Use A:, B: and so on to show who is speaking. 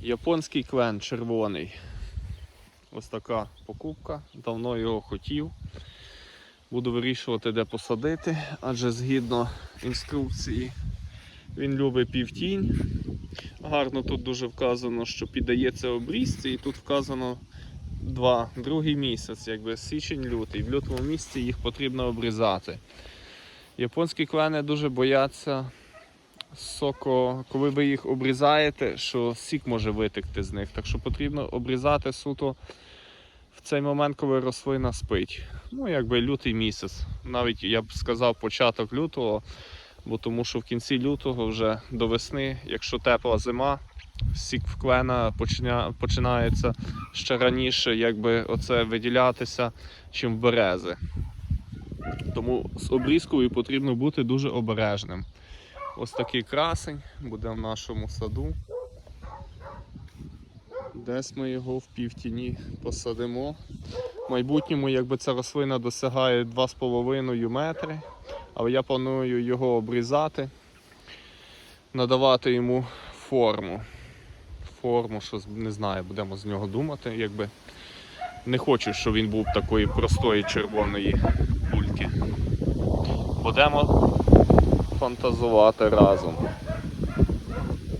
A: Японський клен червоний. Ось така покупка. Давно його хотів. Буду вирішувати, де посадити, адже згідно інструкції він любить півтінь. Гарно тут дуже вказано, що піддається обрізці, і тут вказано два, другий місяць, якби січень-лютий. В лютому місяці їх потрібно обрізати. Японські клени дуже бояться соко, коли ви їх обрізаєте, що сік може витекти з них. Так що потрібно обрізати суто в цей момент, коли рослина спить. Ну, якби лютий місяць. Навіть я б сказав початок лютого, бо тому що в кінці лютого вже до весни, якщо тепла зима, сік в клена починя, починається ще раніше, якби оце виділятися, чим в берези. Тому з обрізкою потрібно бути дуже обережним. Ось такий красень буде в нашому саду. Десь ми його в півтіні посадимо. В майбутньому, якби ця рослина досягає 2,5 метри, але я планую його обрізати, надавати йому форму. Форму, що не знаю, будемо з нього думати. Якби. Не хочу, щоб він був такої простої червоної кульки. Будемо фантазувати разом.